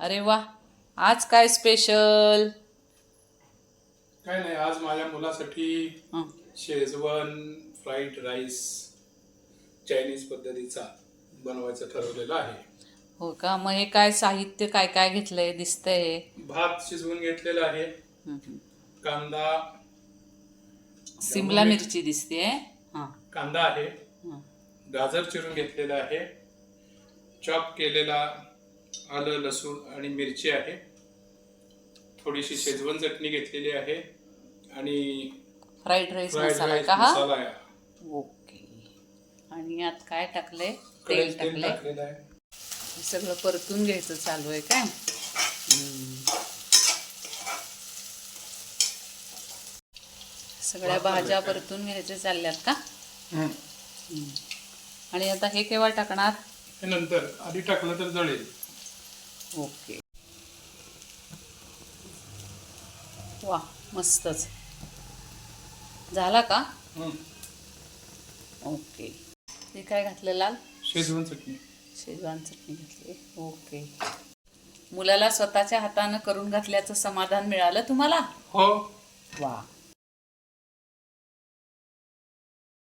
अरे वा आज काय स्पेशल काय नाही आज माझ्या मुलासाठी हं, शेजवान फ्राईड राईस चायनीज पद्धतीचा बनवायचं ठरवलेलं आहे. हो का? मग हे काय साहित्य काय काय घेतलंय दिसतंय? हे भात शिजवून घेतलेला आहे. हं, हं. कांदा सिमला मिरची दिसते हां. कांदा आहे. गाजर चिरून घेतलेला आहे. चॉप केलेला आलं लसूण आणि मिरची आहे. थोडीशी शेजवान चटणी घेतलेली आहे आणि फ्राईड राईस मसाला आहे राईस का हा? मसाला आहे. ओके. आणि यात काय टाकलंय? कढईत तेल टाकलंय. टाकलेलं आहे. हे सगळं परतून घ्यायचं चालू आहे काय? हम्म. सगळ्या भाज्या परतून घ्यायच्या चालल्यात का. हम्म. आणि आता हे केव्हा टाकणार? हे नंतर. आधी टाकलं तर जळेल. ओके. वा मस्तच. झाला का. ओके. हे काय घातलं लाल? शेजवान चटणी. शेजवान चटणी घातली. ओके. मुलाला स्वतःच्या हातानं करून घातल्याचं समाधान मिळालं तुम्हाला? हो. वा.